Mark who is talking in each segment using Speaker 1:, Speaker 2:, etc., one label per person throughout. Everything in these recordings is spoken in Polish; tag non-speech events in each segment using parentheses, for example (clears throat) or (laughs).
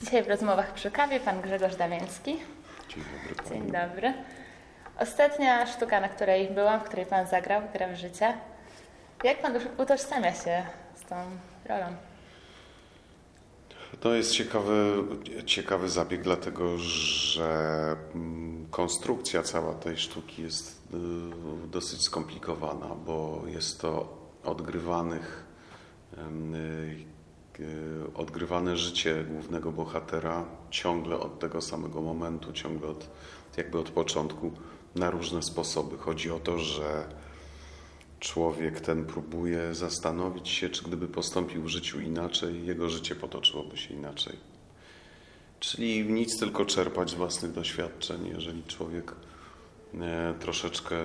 Speaker 1: Dzisiaj w rozmowach przy kawie pan Grzegorz Damiński.
Speaker 2: Dzień dobry.
Speaker 1: Dzień dobry. Ostatnia sztuka, na której byłam, w której pan zagrał, gra w życie. Jak pan utożsamia się z tą rolą?
Speaker 2: To jest ciekawy, ciekawy zabieg, dlatego że mm, konstrukcja cała tej sztuki jest y, dosyć skomplikowana, bo jest to odgrywanych, y, odgrywane życie głównego bohatera ciągle od tego samego momentu, ciągle od, jakby od początku na różne sposoby. Chodzi o to, że człowiek ten próbuje zastanowić się, czy gdyby postąpił w życiu inaczej, jego życie potoczyłoby się inaczej. Czyli nic tylko czerpać z własnych doświadczeń, jeżeli człowiek e, troszeczkę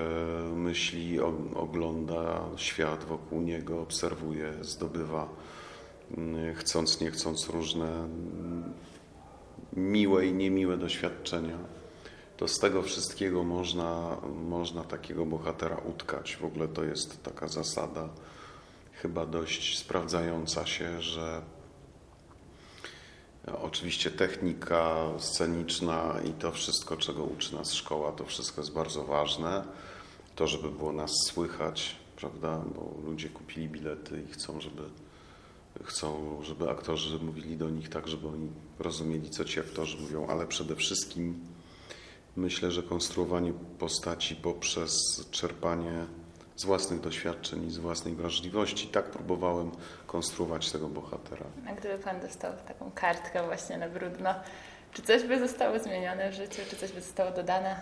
Speaker 2: myśli, ogląda świat wokół niego, obserwuje, zdobywa, chcąc, nie chcąc, różne miłe i niemiłe doświadczenia to z tego wszystkiego można, można takiego bohatera utkać. W ogóle to jest taka zasada, chyba dość sprawdzająca się, że oczywiście technika sceniczna i to wszystko, czego uczy nas szkoła, to wszystko jest bardzo ważne. To, żeby było nas słychać, prawda? Bo ludzie kupili bilety i chcą, żeby chcą, żeby aktorzy mówili do nich tak, żeby oni rozumieli, co ci aktorzy mówią, ale przede wszystkim Myślę, że konstruowanie postaci poprzez czerpanie z własnych doświadczeń i z własnej wrażliwości. Tak próbowałem konstruować tego bohatera.
Speaker 1: A gdyby pan dostał taką kartkę właśnie na brudno, czy coś by zostało zmienione w życiu, czy coś by zostało dodane?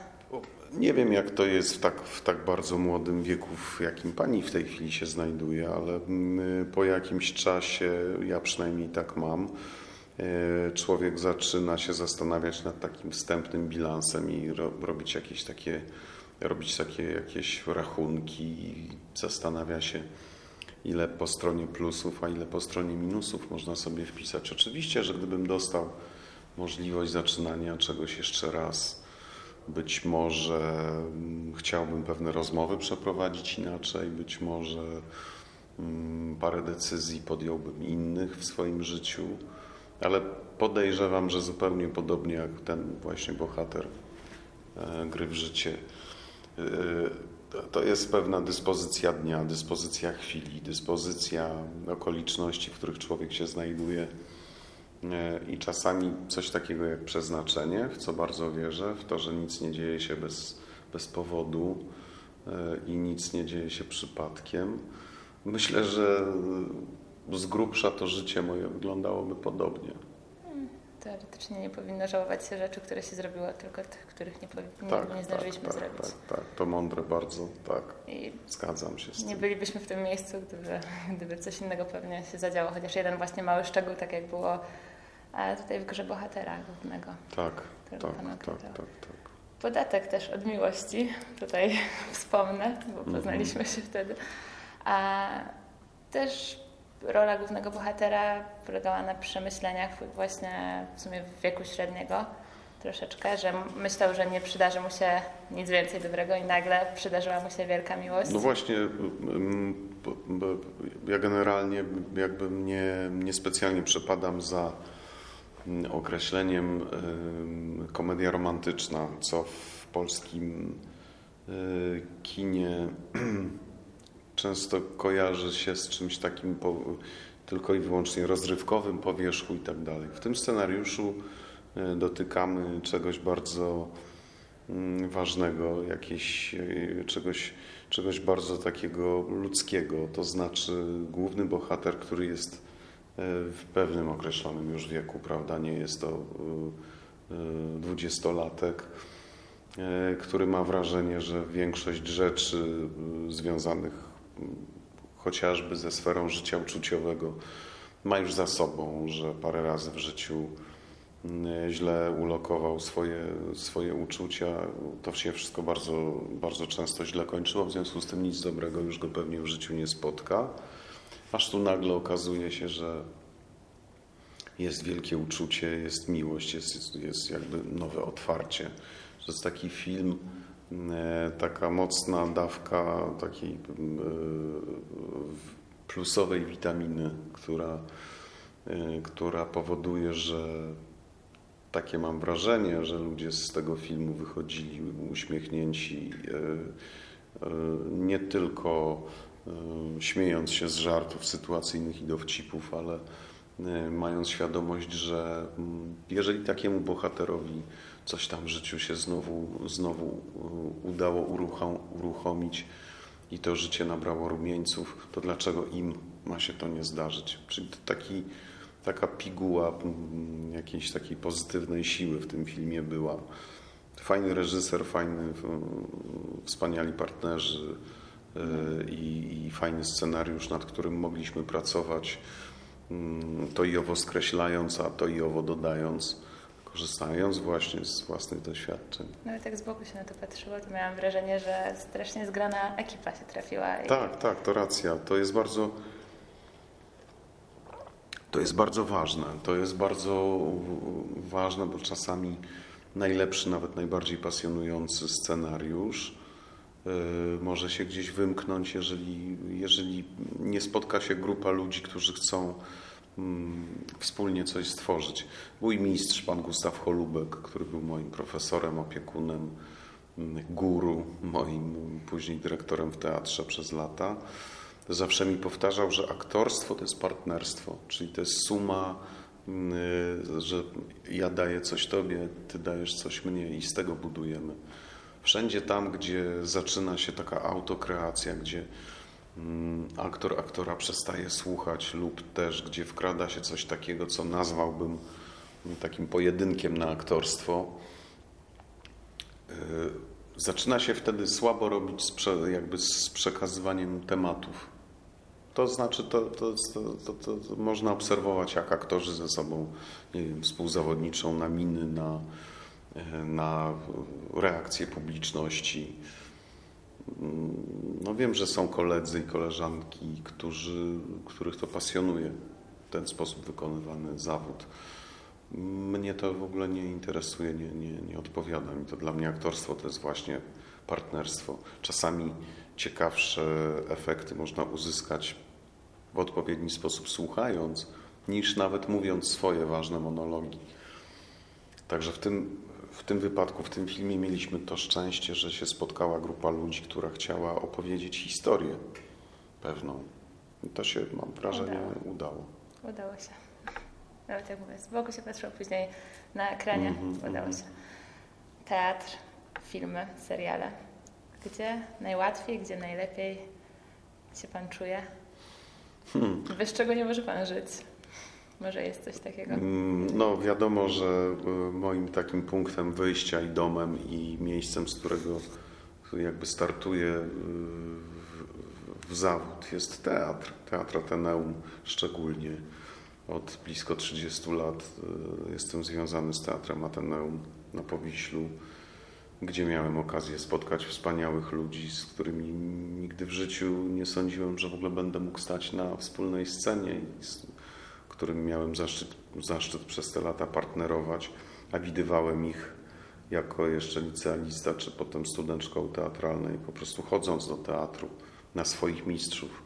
Speaker 2: Nie wiem, jak to jest w tak, w tak bardzo młodym wieku, w jakim pani w tej chwili się znajduje, ale po jakimś czasie, ja przynajmniej tak mam, e, człowiek zaczyna się zastanawiać nad takim wstępnym bilansem i ro, robić jakieś takie, robić takie jakieś rachunki i zastanawia się, ile po stronie plusów, a ile po stronie minusów można sobie wpisać. Oczywiście, że gdybym dostał możliwość zaczynania czegoś jeszcze raz, być może mm, chciałbym pewne rozmowy przeprowadzić inaczej, być może mm, parę decyzji podjąłbym innych w swoim życiu, ale podejrzewam, że zupełnie podobnie jak ten właśnie bohater e, gry w życie. e, to- To jest pewna dyspozycja dnia, dyspozycja chwili, dyspozycja okoliczności, w których człowiek się znajduje. E, I czasami coś takiego jak przeznaczenie, w co bardzo wierzę, w to, że nic nie dzieje się bez, bez powodu e, i nic nie dzieje się przypadkiem. Myślę, że z grubsza to życie moje wyglądało podobnie.
Speaker 1: Teoretycznie nie powinno żałować się rzeczy, które się zrobiło, tylko tych, których nie, powi- nie,
Speaker 2: Tak,
Speaker 1: nie zdążyliśmy
Speaker 2: tak,
Speaker 1: zrobić.
Speaker 2: Tak, tak, to mądre bardzo, tak,
Speaker 1: I
Speaker 2: zgadzam się z
Speaker 1: nie
Speaker 2: tym.
Speaker 1: bylibyśmy w tym miejscu, gdyby, gdyby coś innego pewnie się zadziało. Chociaż jeden właśnie mały szczegół, tak jak było tutaj w grze bohatera głównego.
Speaker 2: Tak, tak, tak, tak, tak.
Speaker 1: Podatek też od miłości, tutaj (laughs) wspomnę, bo poznaliśmy się wtedy. A też rola głównego bohatera polegała na przemyśleniach właśnie w sumie w wieku średniego troszeczkę, że myślał, że nie przydarzy mu się nic więcej dobrego i nagle przydarzyła mu się wielka miłość.
Speaker 2: No właśnie, ja generalnie jakby nie, nie specjalnie przepadam za określeniem komedia romantyczna, co w polskim y, kinie (clears throat) często kojarzy się z czymś takim po, tylko i wyłącznie rozrywkowym, po wierzchu i tak dalej. W tym scenariuszu y, dotykamy czegoś bardzo mm, ważnego, jakieś, y, czegoś, czegoś bardzo takiego ludzkiego. To znaczy główny bohater, który jest w pewnym określonym już wieku, prawda? Nie jest to y, y, dwudziestolatek, który ma wrażenie, że większość rzeczy związanych chociażby ze sferą życia uczuciowego ma już za sobą, że parę razy w życiu źle ulokował swoje, swoje uczucia. To się wszystko bardzo, bardzo często źle kończyło, w związku z tym nic dobrego już go pewnie w życiu nie spotka. Aż tu nagle okazuje się, że jest wielkie uczucie, jest miłość, jest, jest, jest jakby nowe otwarcie. To jest taki film, e, taka mocna dawka takiej e, plusowej witaminy, która, e, która powoduje, że takie mam wrażenie, że ludzie z tego filmu wychodzili uśmiechnięci, nie tylko śmiejąc się z żartów sytuacyjnych i dowcipów, ale e, mając świadomość, że mm, jeżeli takiemu bohaterowi coś tam w życiu się znowu, znowu e, udało uruchom, uruchomić i to życie nabrało rumieńców, to dlaczego im ma się to nie zdarzyć? Czyli taki, taka piguła jakiejś takiej pozytywnej siły w tym filmie była. Fajny reżyser, fajny, wspaniali partnerzy i, i fajny scenariusz, nad którym mogliśmy pracować, mm, to i owo skreślając, a to i owo dodając, korzystając właśnie z własnych doświadczeń.
Speaker 1: Nawet jak z boku się na to patrzyło, to miałam wrażenie, że strasznie zgrana ekipa się trafiła. I
Speaker 2: Tak, tak, to racja. To jest bardzo. To jest bardzo ważne. To jest bardzo ważne, bo czasami najlepszy, nawet najbardziej pasjonujący scenariusz może się gdzieś wymknąć, jeżeli, jeżeli nie spotka się grupa ludzi, którzy chcą mm, wspólnie coś stworzyć. Mój mistrz, pan Gustaw Holubek, który był moim profesorem, opiekunem, mm, guru, moim później dyrektorem w teatrze przez lata, zawsze mi powtarzał, że aktorstwo to jest partnerstwo, czyli to jest suma, mm, że ja daję coś tobie, ty dajesz coś mnie i z tego budujemy. Wszędzie tam, gdzie zaczyna się taka autokreacja, gdzie mm, aktor aktora przestaje słuchać lub też gdzie wkrada się coś takiego, co nazwałbym takim pojedynkiem na aktorstwo, yy, zaczyna się wtedy słabo robić z, jakby z przekazywaniem tematów. To znaczy, to, to, to, to, można obserwować, jak aktorzy ze sobą nie wiem, współzawodniczą na miny, na, na reakcje publiczności. Mm, No wiem, że są koledzy i koleżanki, którzy, których to pasjonuje ten sposób wykonywany zawód. Mnie to w ogóle nie interesuje, nie, nie, nie odpowiada mi to. Dla mnie aktorstwo to jest właśnie partnerstwo. Czasami ciekawsze efekty można uzyskać w odpowiedni sposób słuchając, niż nawet mówiąc swoje ważne monologi. Także w tym, w tym wypadku, w tym filmie mieliśmy to szczęście, że się spotkała grupa ludzi, która chciała opowiedzieć historię pewną. I to się, mam wrażenie, udało.
Speaker 1: udało się. Nawet jak mówię, z boku się patrzyło później na ekranie,
Speaker 2: Mhm,
Speaker 1: udało
Speaker 2: mhm.
Speaker 1: się. Teatr, filmy, seriale. Gdzie najłatwiej, gdzie najlepiej się Pan czuje?
Speaker 2: Hmm.
Speaker 1: Bez czego nie może Pan żyć? Może jest coś takiego?
Speaker 2: Mm, No, wiadomo, że y, moim takim punktem wyjścia i domem i miejscem, z którego jakby startuję y, w, zawód jest teatr. Teatr Ateneum szczególnie. Od blisko 30 lat y, jestem związany z Teatrem Ateneum na Powiślu, gdzie miałem okazję spotkać wspaniałych ludzi, z którymi nigdy w życiu nie sądziłem, że w ogóle będę mógł stać na wspólnej scenie którym miałem zaszczyt, zaszczyt przez te lata partnerować, a widywałem ich jako jeszcze licealista, czy potem student szkoły teatralnej, po prostu chodząc do teatru na swoich mistrzów.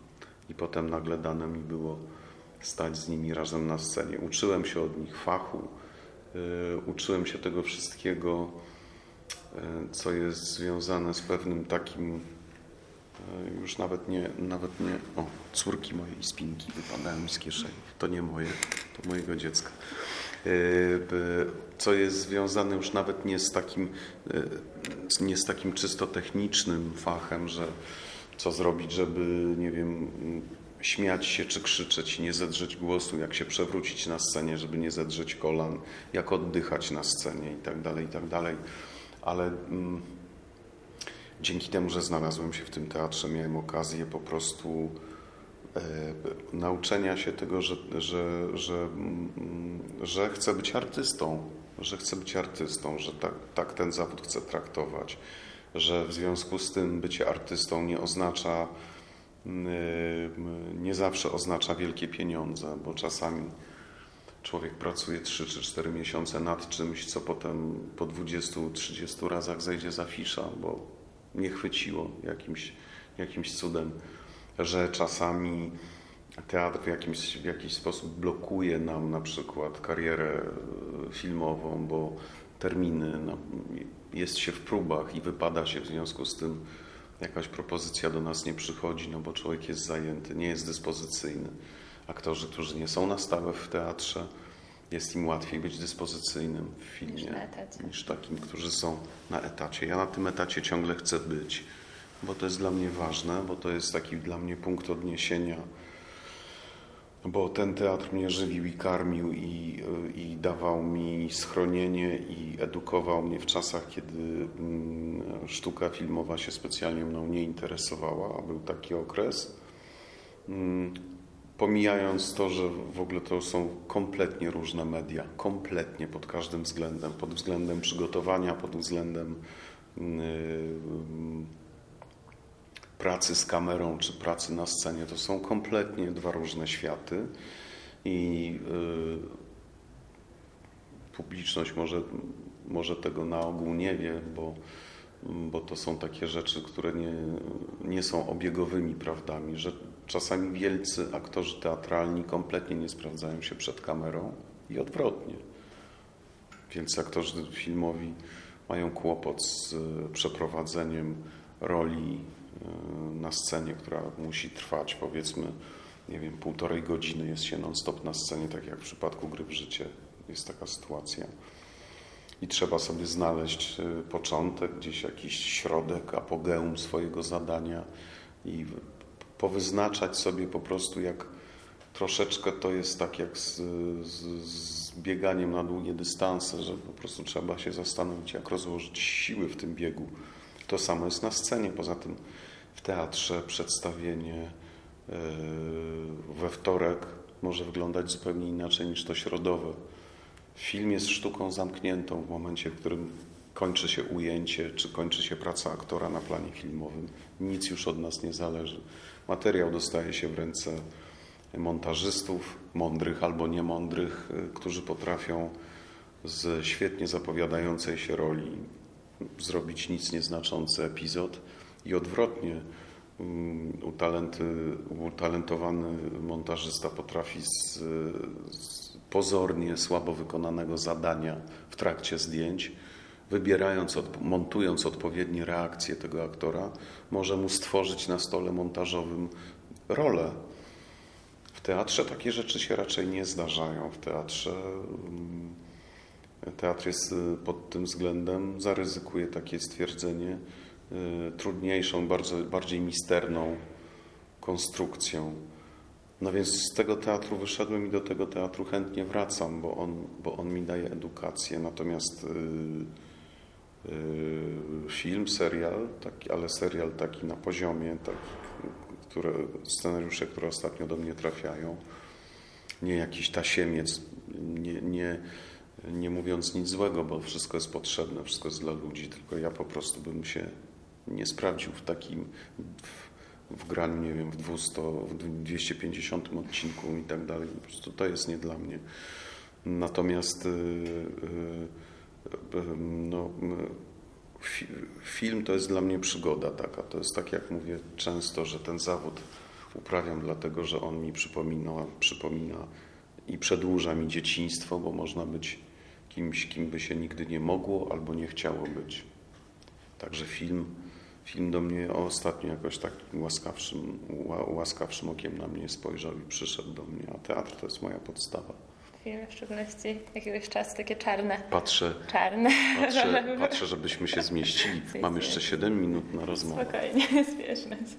Speaker 2: I potem nagle dane mi było stać z nimi razem na scenie. Uczyłem się od nich fachu, yy, uczyłem się tego wszystkiego, yy, co jest związane z pewnym takim Już nawet nie, nawet nie. O, córki mojej spinki wypadają z kieszeni. To nie moje, to mojego dziecka. E, Co jest związane już nawet nie z takim, e, nie z takim czysto technicznym fachem, że co zrobić, żeby, nie wiem, śmiać się czy krzyczeć, nie zedrzeć głosu, jak się przewrócić na scenie, żeby nie zedrzeć kolan, jak oddychać na scenie i tak dalej, i tak dalej. Ale. mm, Dzięki temu, że znalazłem się w tym teatrze, miałem okazję po prostu e, nauczenia się tego, że, że, że, mm, że chcę być artystą, że chcę być artystą, że tak, tak ten zawód chcę traktować, że w związku z tym bycie artystą nie oznacza, mm, nie zawsze oznacza wielkie pieniądze, bo czasami człowiek pracuje 3 czy 4 miesiące nad czymś, co potem po 20-30 razach zejdzie za fisza, bo nie chwyciło jakimś, jakimś cudem, że czasami teatr w, jakimś, w jakiś sposób blokuje nam na przykład karierę e, filmową, bo terminy, no, jest się w próbach i wypada się w związku z tym jakaś propozycja do nas nie przychodzi, no bo człowiek jest zajęty, nie jest dyspozycyjny. Aktorzy, którzy nie są na stałe w teatrze, jest im łatwiej być dyspozycyjnym w filmie
Speaker 1: Niż
Speaker 2: niż takim, którzy są na etacie. Ja na tym etacie ciągle chcę być, bo to jest dla mnie ważne, bo to jest taki dla mnie punkt odniesienia, bo ten teatr mnie żywił i karmił i, i dawał mi schronienie i edukował mnie w czasach, kiedy mm, sztuka filmowa się specjalnie mną nie interesowała, a był taki okres. Pomijając to, że w ogóle to są kompletnie różne media, kompletnie pod każdym względem, pod względem przygotowania, pod względem yy, pracy z kamerą czy pracy na scenie, to są kompletnie dwa różne światy i yy, publiczność może, może tego na ogół nie wie, bo, bo to są takie rzeczy, które nie, nie są obiegowymi prawdami, że czasami wielcy aktorzy teatralni kompletnie nie sprawdzają się przed kamerą i odwrotnie. Wielcy aktorzy filmowi mają kłopot z e, przeprowadzeniem roli e, na scenie, która musi trwać powiedzmy, nie wiem, półtorej godziny, jest się non-stop na scenie, tak jak w przypadku gry w życie jest taka sytuacja. I trzeba sobie znaleźć e, początek, gdzieś jakiś środek, apogeum swojego zadania i powyznaczać sobie po prostu jak troszeczkę to jest tak jak z, z, z bieganiem na długie dystanse, że po prostu trzeba się zastanowić, jak rozłożyć siły w tym biegu. To samo jest na scenie. Poza tym w teatrze przedstawienie yy, we wtorek może wyglądać zupełnie inaczej niż to środowe. Film jest sztuką zamkniętą w momencie, w którym kończy się ujęcie, czy kończy się praca aktora na planie filmowym. Nic już od nas nie zależy. Materiał dostaje się w ręce montażystów, mądrych albo niemądrych, y, którzy potrafią z świetnie zapowiadającej się roli zrobić nic nieznaczący epizod i odwrotnie mm, utalenty, utalentowany montażysta potrafi z, z pozornie słabo wykonanego zadania w trakcie zdjęć, wybierając, montując odpowiednie reakcje tego aktora, może mu stworzyć na stole montażowym rolę. W teatrze takie rzeczy się raczej nie zdarzają. W teatrze mm, teatr jest y, pod tym względem, zaryzykuję takie stwierdzenie, y, trudniejszą, bardzo, bardziej misterną konstrukcją. No więc z tego teatru wyszedłem i do tego teatru chętnie wracam, bo on, bo on mi daje edukację. Natomiast y, y, film, serial, taki, ale serial taki na poziomie, tak, które, scenariusze, które ostatnio do mnie trafiają, nie jakiś tasiemiec, nie, nie, nie mówiąc nic złego, bo wszystko jest potrzebne, wszystko jest dla ludzi, tylko ja po prostu bym się nie sprawdził w takim, w, w graniu, nie wiem, w 200, w 250 odcinku i tak dalej. Po prostu to jest nie dla mnie. Natomiast y, y, y, no, fi, film to jest dla mnie przygoda taka. To jest tak, jak mówię często, że ten zawód uprawiam dlatego, że on mi przypomina, przypomina i przedłuża mi dzieciństwo, bo można być kimś, kim by się nigdy nie mogło albo nie chciało być. Także film, film do mnie ostatnio jakoś takim łaskawszym, ła- łaskawszym okiem na mnie spojrzał i przyszedł do mnie, a teatr to jest moja podstawa.
Speaker 1: Filmy w szczególności jakiegoś czasu takie czarne.
Speaker 2: Patrzę,
Speaker 1: Czarne.
Speaker 2: patrzę, (laughs) patrzę żebyśmy się zmieścili. Mam jeszcze 7 minut na rozmowę.
Speaker 1: Spokojnie, nie (laughs) spieszmy się.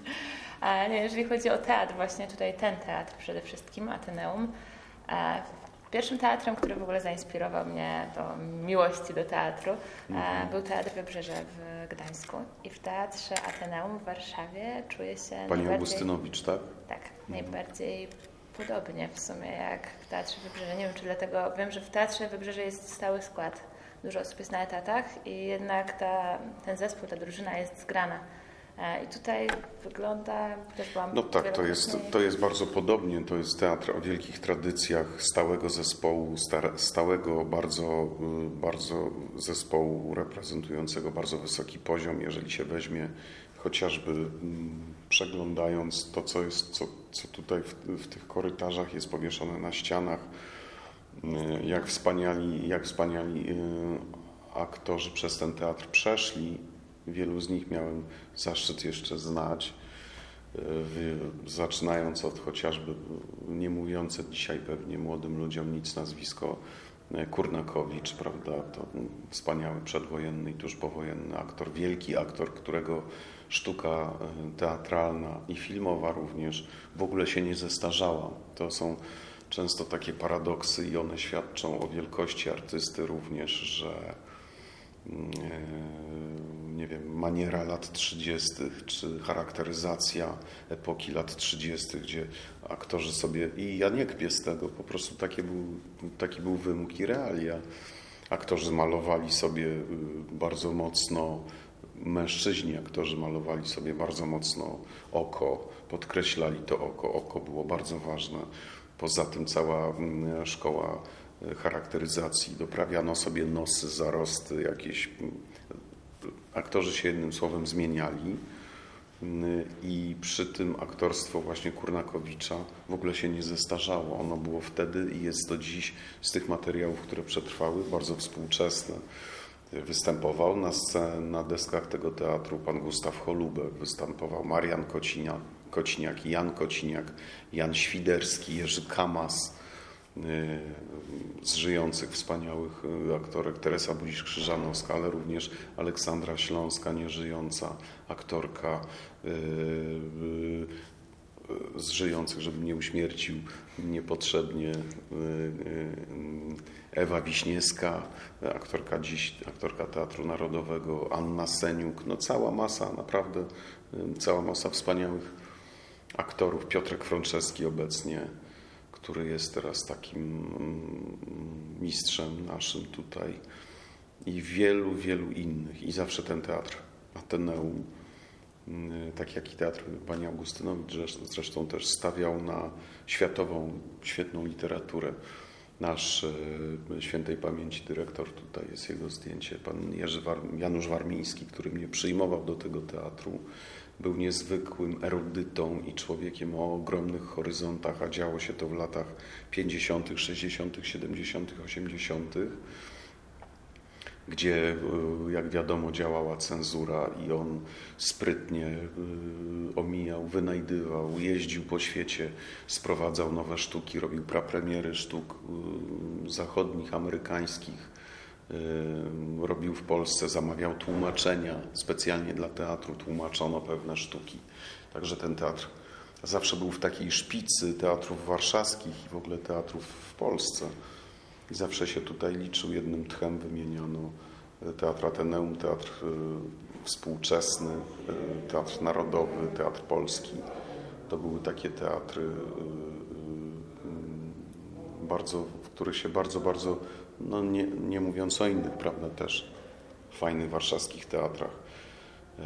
Speaker 1: A nie, jeżeli chodzi o teatr, właśnie tutaj ten teatr przede wszystkim, Ateneum. Pierwszym teatrem, który w ogóle zainspirował mnie do miłości do teatru, e, był Teatr Wybrzeże w Gdańsku. I w Teatrze Ateneum w Warszawie czuję się
Speaker 2: Pani. Augustynowicz, tak?
Speaker 1: Tak, najbardziej podobnie w sumie jak w Teatrze Wybrzeże. Nie wiem, czy dlatego wiem, że w Teatrze Wybrzeże jest stały skład. Dużo osób jest na etatach i jednak ta, ten zespół, ta drużyna jest zgrana. E, I tutaj wygląda, też byłam
Speaker 2: No tak, to jest, to jest bardzo podobnie. To jest teatr o wielkich tradycjach stałego zespołu, stałego bardzo, y, bardzo zespołu reprezentującego bardzo wysoki poziom. Jeżeli się weźmie chociażby mm, przeglądając to, co jest, co, co tutaj w, w tych korytarzach jest powieszone na ścianach, y, jak wspaniali, jak wspaniali y, aktorzy przez ten teatr przeszli. Wielu z nich miałem zaszczyt jeszcze znać. Wy- Zaczynając od chociażby nie mówiące dzisiaj pewnie młodym ludziom nic nazwisko y, Kurnakowicz, prawda? To wspaniały przedwojenny i tuż powojenny aktor, wielki aktor, którego sztuka y, teatralna i filmowa również w ogóle się nie zestarzała. To są często takie paradoksy i one świadczą o wielkości artysty również, że e, nie wiem, maniera lat 30., czy charakteryzacja epoki lat 30., gdzie aktorzy sobie, i ja nie kpię z tego, po prostu taki był, taki był wymóg i realia. Aktorzy malowali sobie y, bardzo mocno, mężczyźni aktorzy malowali sobie bardzo mocno oko, podkreślali to oko, oko było bardzo ważne. Poza tym cała mm, szkoła charakteryzacji, doprawiano sobie nosy, zarosty, jakieś. Aktorzy się jednym słowem zmieniali. I przy tym aktorstwo właśnie Kurnakowicza w ogóle się nie zestarzało. Ono było wtedy i jest do dziś z tych materiałów, które przetrwały, bardzo współczesne. Występował na, scen, na deskach tego teatru pan Gustaw Holubek, występował Marian Kociniak, Kociniak, Jan Kociniak, Jan Świderski, Jerzy Kamas, z żyjących wspaniałych y, aktorek Teresa Budzisz-Krzyżanowska, ale również Aleksandra Śląska, nieżyjąca aktorka y, y, z żyjących, żeby nie uśmiercił niepotrzebnie y, y, Ewa Wiśniewska, aktorka dziś, aktorka Teatru Narodowego, Anna Seniuk, no cała masa, naprawdę y, cała masa wspaniałych aktorów. Piotrek Frączewski obecnie, który jest teraz takim mm, mistrzem naszym tutaj i wielu, wielu innych. I zawsze ten teatr Ateneum, mm, tak jak i teatr pani Augustynowicz zresz- zresztą też stawiał na światową, świetną literaturę. Nasz e, świętej pamięci dyrektor, tutaj jest jego zdjęcie, pan Jerzy War, Janusz Warmiński, który mnie przyjmował do tego teatru. Był niezwykłym erudytą i człowiekiem o ogromnych horyzontach, a działo się to w latach 50., 60., 70., 80., gdzie, y, jak wiadomo, działała cenzura i on sprytnie y, omijał, wynajdywał, jeździł po świecie, sprowadzał nowe sztuki, robił prapremiery sztuk y, zachodnich, amerykańskich. Y, Robił w Polsce, zamawiał tłumaczenia specjalnie dla teatru, tłumaczono pewne sztuki. Także ten teatr zawsze był w takiej szpicy teatrów warszawskich i w ogóle teatrów w Polsce. I zawsze się tutaj liczył, jednym tchem wymieniono e, Teatr Ateneum, Teatr e, Współczesny, e, Teatr Narodowy, Teatr Polski. To były takie teatry, bardzo, w których się bardzo, bardzo, no nie, nie mówiąc o innych, prawda, też fajnych warszawskich teatrach, e,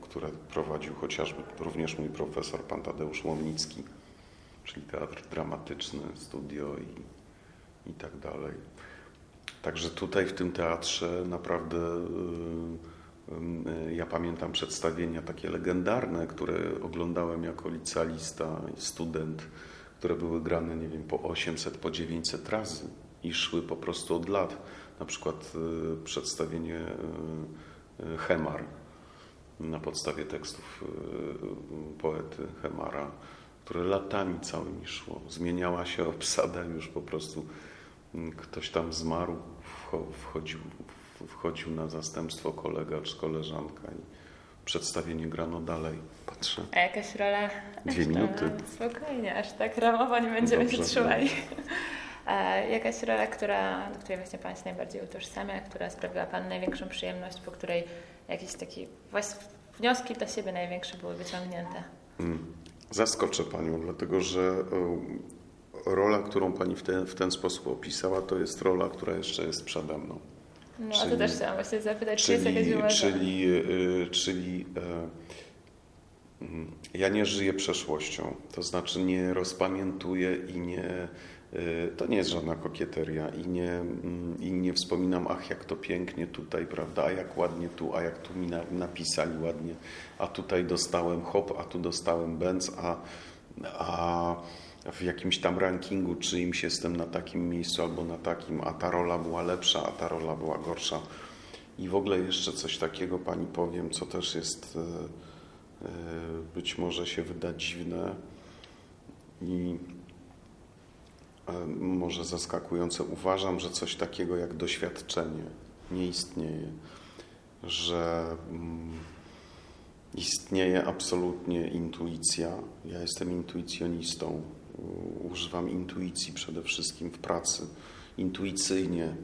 Speaker 2: które prowadził chociażby również mój profesor, pan Tadeusz Łomnicki czyli teatr dramatyczny, studio i, i tak dalej. Także tutaj w tym teatrze naprawdę y, y, ja pamiętam przedstawienia takie legendarne, które oglądałem jako licealista student, które były grane, nie wiem, po 800, po 900 razy i szły po prostu od lat. Na przykład y, przedstawienie y, y, Hemar na podstawie tekstów poety Hemara, które latami całymi szło. Zmieniała się obsada już po prostu. mm, Ktoś tam zmarł, wcho- wchodził, wchodził na zastępstwo kolega czy koleżanka i przedstawienie grano dalej. Patrzę.
Speaker 1: A jakaś rola?
Speaker 2: Dwie minuty.
Speaker 1: Spokojnie, aż tak ramowo nie będziemy się
Speaker 2: Dobrze.
Speaker 1: trzymali. A jakaś rola, która, do której właśnie Pan się najbardziej utożsamia, która sprawiła Pan największą przyjemność, po której jakieś takie właśnie wnioski dla siebie największe były wyciągnięte?
Speaker 2: Mm. Zaskoczę Panią, dlatego że e, rola, którą Pani w ten, w ten sposób opisała, to jest rola, która jeszcze jest przede mną.
Speaker 1: No, a to
Speaker 2: Czyli-
Speaker 1: też chciałam właśnie zapytać, czy jest jakaś
Speaker 2: Czyli,
Speaker 1: wymarzona?
Speaker 2: czyli, y, czyli e, mm, ja nie żyję przeszłością, to znaczy nie rozpamiętuję i nie, Y, To nie jest żadna kokieteria i nie, mm, i nie wspominam, ach jak to pięknie tutaj, prawda, a jak ładnie tu, a jak tu mi na, napisali ładnie, a tutaj dostałem hop, a tu dostałem benz, a, a w jakimś tam rankingu czyimś jestem na takim miejscu albo na takim, a ta rola była lepsza, a ta rola była gorsza. I w ogóle jeszcze coś takiego Pani powiem, co też jest e, e, być może się wyda dziwne i e, może zaskakujące. Uważam, że coś takiego jak doświadczenie nie istnieje, że mm, istnieje absolutnie intuicja. Ja jestem intuicjonistą. Używam intuicji przede wszystkim w pracy, intuicyjnie.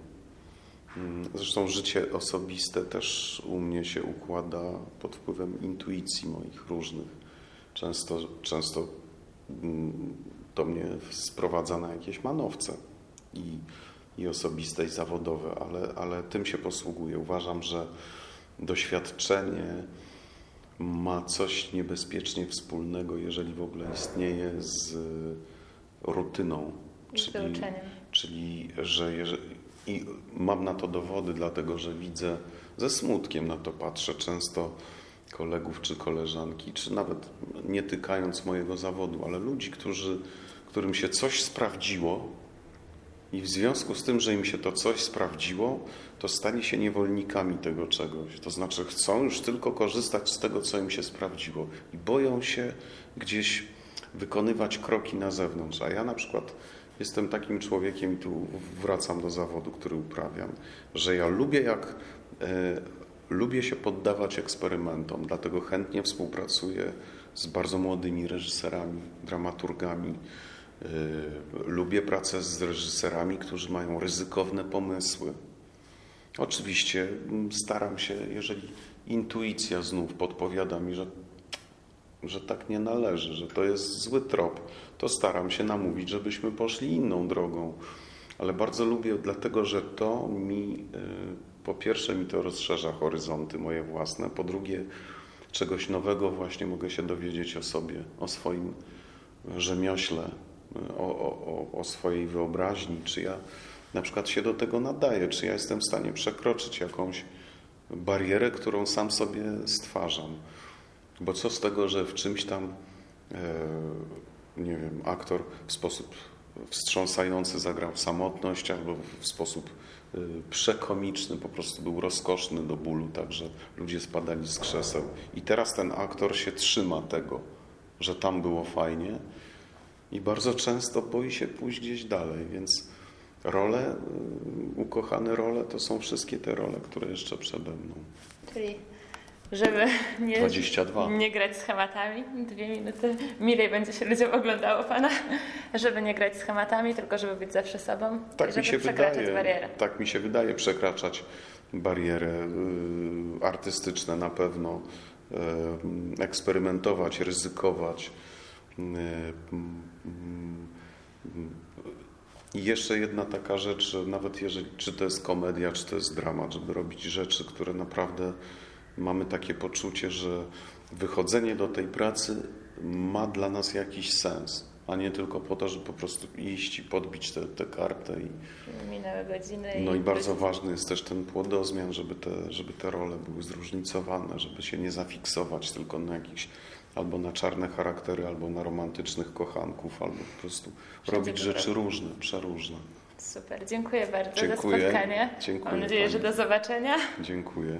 Speaker 2: Mm, Zresztą życie osobiste też u mnie się układa pod wpływem intuicji moich różnych. Często, często mm, to mnie sprowadza na jakieś manowce i, i osobiste, i zawodowe, ale, ale tym się posługuję. Uważam, że doświadczenie ma coś niebezpiecznie wspólnego, jeżeli w ogóle istnieje z rutyną.
Speaker 1: I z wyuczeniem.
Speaker 2: Czyli, że jeżeli, i mam na to dowody, dlatego że widzę, ze smutkiem na to patrzę często kolegów czy koleżanki, czy nawet nie tykając mojego zawodu, ale ludzi, którzy, którym się coś sprawdziło i w związku z tym, że im się to coś sprawdziło, to stali się niewolnikami tego czegoś. To znaczy chcą już tylko korzystać z tego, co im się sprawdziło i boją się gdzieś wykonywać kroki na zewnątrz. A ja na przykład jestem takim człowiekiem i tu wracam do zawodu, który uprawiam, że ja lubię jak e, lubię się poddawać eksperymentom, dlatego chętnie współpracuję z bardzo młodymi reżyserami, dramaturgami. E, lubię pracę z reżyserami, którzy mają ryzykowne pomysły. Oczywiście mm, staram się, jeżeli intuicja znów podpowiada mi, że że tak nie należy, że to jest zły trop, to staram się namówić, żebyśmy poszli inną drogą. Ale bardzo lubię, dlatego że to mi, y, po pierwsze, mi to rozszerza horyzonty moje własne, po drugie, czegoś nowego właśnie mogę się dowiedzieć o sobie, o swoim rzemiośle, y, o, o, o, o swojej wyobraźni, czy ja na przykład się do tego nadaję, czy ja jestem w stanie przekroczyć jakąś barierę, którą sam sobie stwarzam. Bo co z tego, że w czymś tam, e, nie wiem, aktor w sposób wstrząsający zagrał samotność albo w sposób e, przekomiczny, po prostu był rozkoszny do bólu, tak że ludzie spadali z krzeseł. I teraz ten aktor się trzyma tego, że tam było fajnie i bardzo często boi się pójść gdzieś dalej, więc role, e, ukochane role to są wszystkie te role, które jeszcze przede mną.
Speaker 1: Czyli żeby nie,
Speaker 2: 22.
Speaker 1: nie grać schematami, dwie minuty, milej będzie się ludziom oglądało Pana, żeby nie grać schematami, tylko żeby być zawsze sobą i
Speaker 2: Tak mi się
Speaker 1: przekraczać
Speaker 2: wydaje.
Speaker 1: barierę.
Speaker 2: Tak mi się wydaje przekraczać bariery y, artystyczne na pewno, y, eksperymentować, ryzykować. Y, mm, mm, I jeszcze jedna taka rzecz, że nawet jeżeli, czy to jest komedia, czy to jest dramat, żeby robić rzeczy, które naprawdę mamy takie poczucie, że wychodzenie do tej pracy ma dla nas jakiś sens, a nie tylko po to, żeby po prostu iść i podbić tę tę kartę. I,
Speaker 1: Minęły godziny
Speaker 2: no i bardzo
Speaker 1: ludzie-
Speaker 2: ważny jest też ten płodozmian, żeby te, żeby te role były zróżnicowane, żeby się nie zafiksować tylko na jakichś albo na czarne charaktery, albo na romantycznych kochanków, albo po prostu
Speaker 1: Wszędzie
Speaker 2: robić rzeczy
Speaker 1: prawda.
Speaker 2: różne, przeróżne.
Speaker 1: Super, dziękuję bardzo
Speaker 2: Dziękuję.
Speaker 1: za spotkanie.
Speaker 2: Dziękuję
Speaker 1: Mam nadzieję, że
Speaker 2: pani.
Speaker 1: do zobaczenia.
Speaker 2: Dziękuję.